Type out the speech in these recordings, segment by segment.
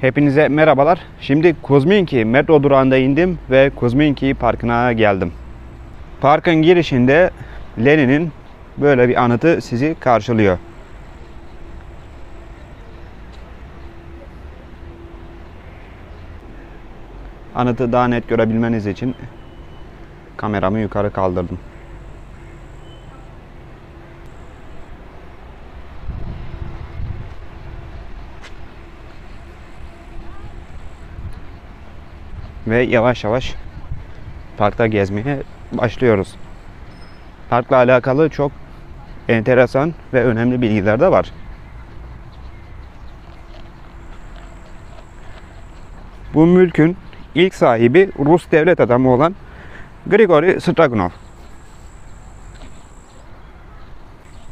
Hepinize merhabalar. Şimdi Kuzminki metro durağında indim ve Kuzminki Parkı'na geldim. Parkın girişinde Lenin'in böyle bir anıtı sizi karşılıyor. Anıtı daha net görebilmeniz için kameramı yukarı kaldırdım. Ve yavaş yavaş parkta gezmeye başlıyoruz. Parkla alakalı çok enteresan ve önemli bilgiler de var. Bu mülkün ilk sahibi Rus devlet adamı olan Grigori Stragunov.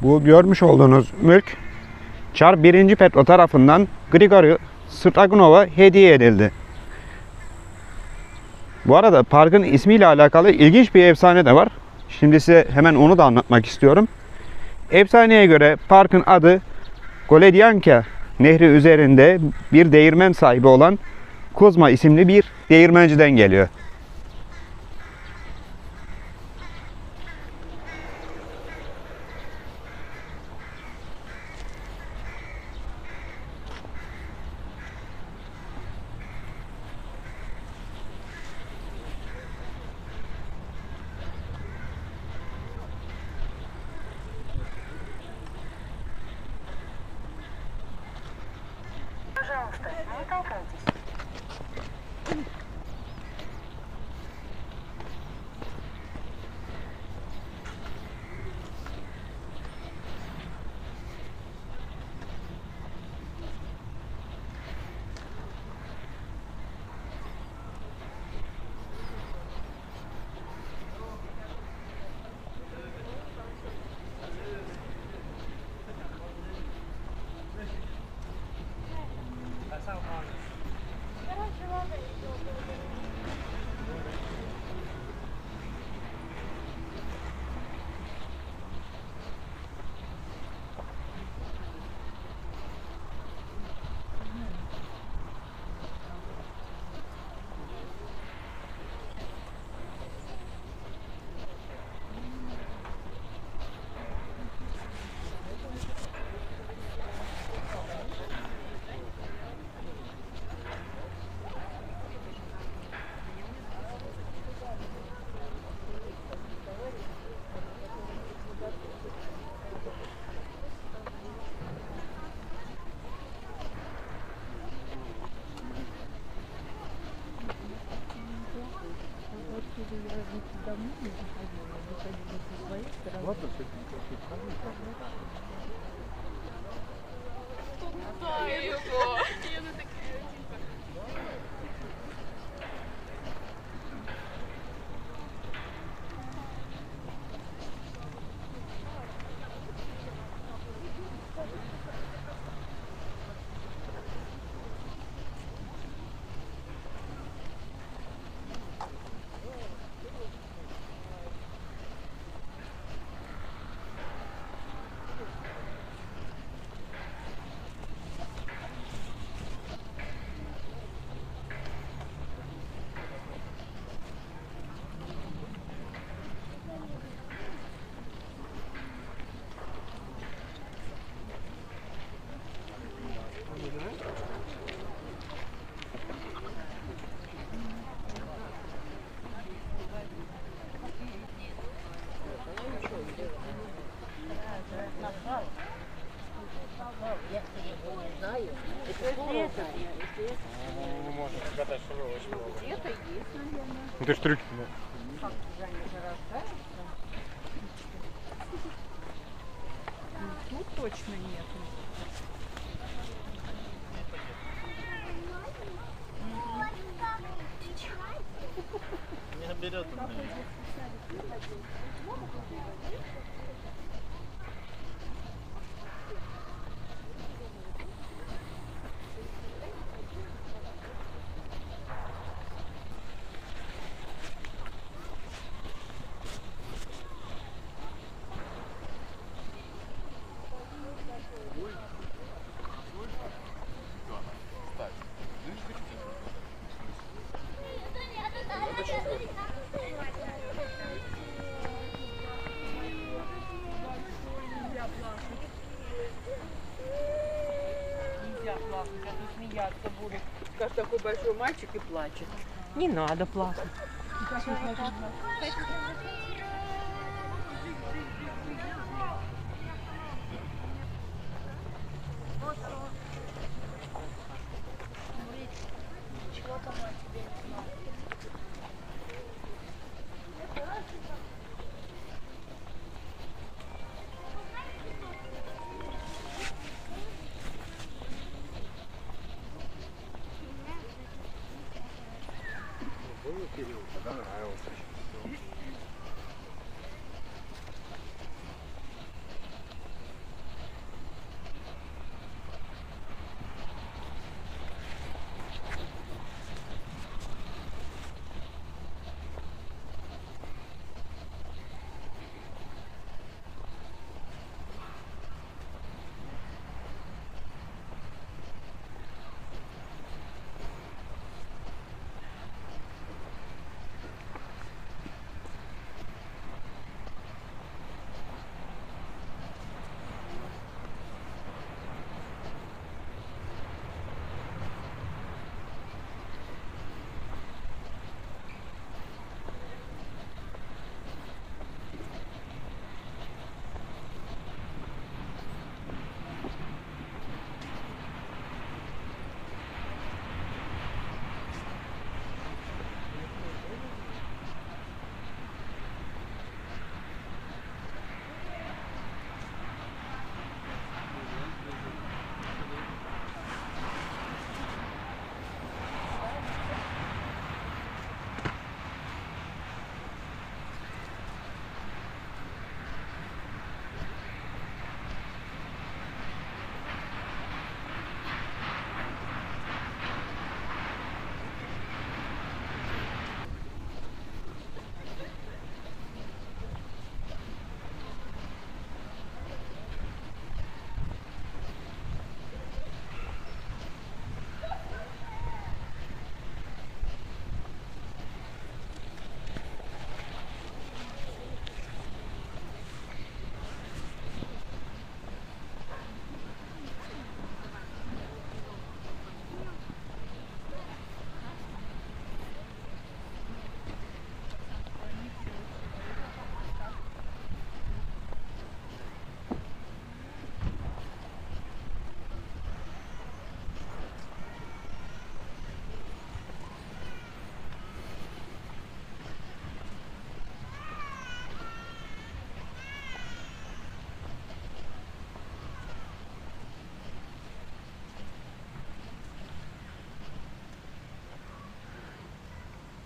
Bu görmüş olduğunuz mülk Çar 1. Petro tarafından Grigori Stragunov'a hediye edildi. Bu arada parkın ismiyle alakalı ilginç bir efsane de var. Şimdi size hemen onu da anlatmak istiyorum. Efsaneye göre parkın adı Goledyanka nehri üzerinde bir değirmen sahibi olan Kuzma isimli bir değirmenciden geliyor. Пожалуйста, не толкайтесь. out on Можно покатать шуровочку. Где-то есть, наверное. Это ж трюки. Как же они зарождаются? Тут точно нету. Не берет он меня. Смеяться будут. Как такой большой мальчик и плачет. Не надо плакать.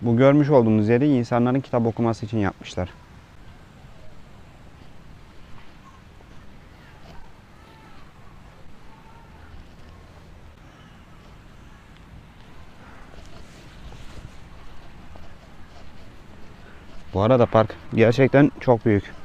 Bu görmüş olduğunuz yeri insanların kitap okuması için yapmışlar. Bu arada park gerçekten çok büyük.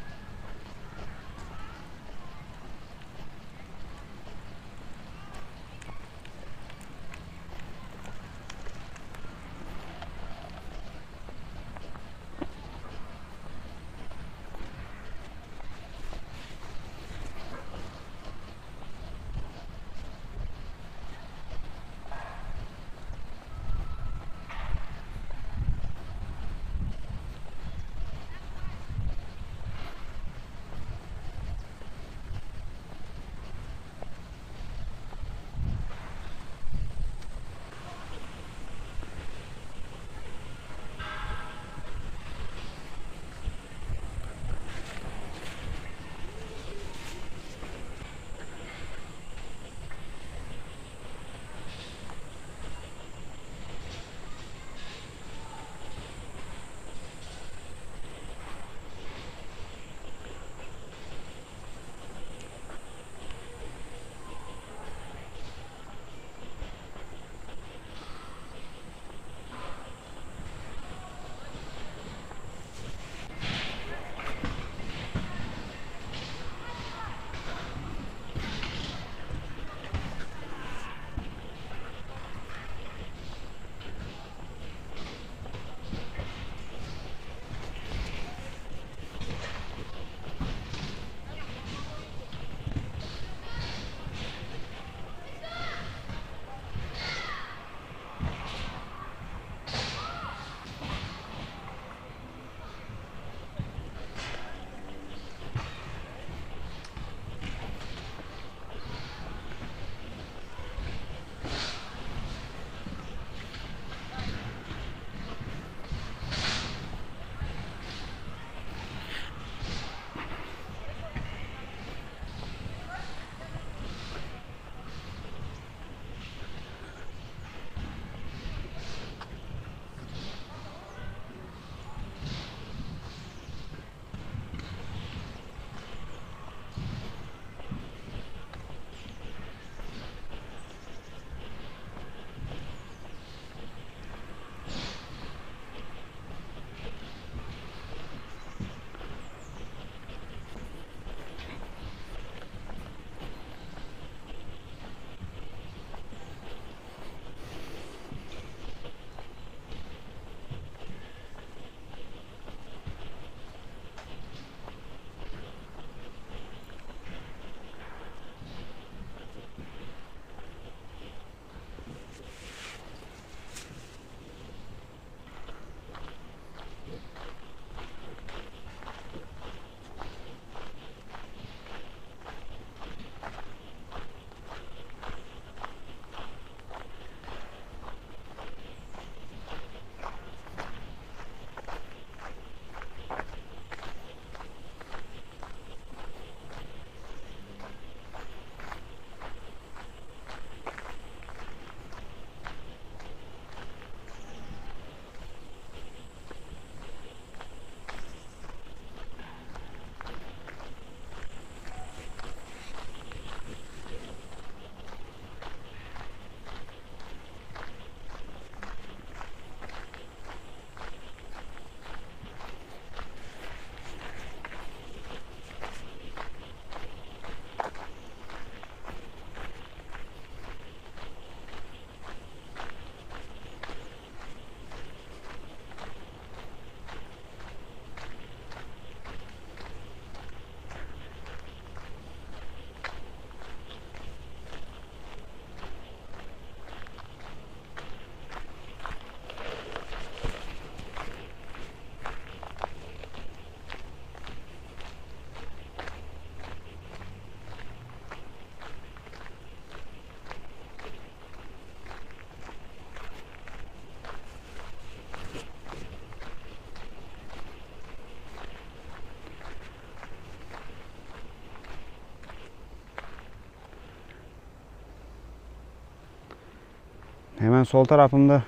Hemen sol tarafımda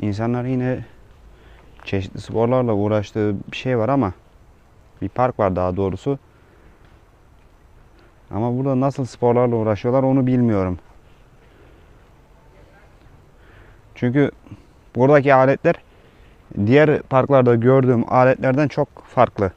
insanlar yine çeşitli sporlarla uğraştığı bir şey var ama bir park var daha doğrusu. Ama burada nasıl sporlarla uğraşıyorlar onu bilmiyorum. Çünkü buradaki aletler diğer parklarda gördüğüm aletlerden çok farklı.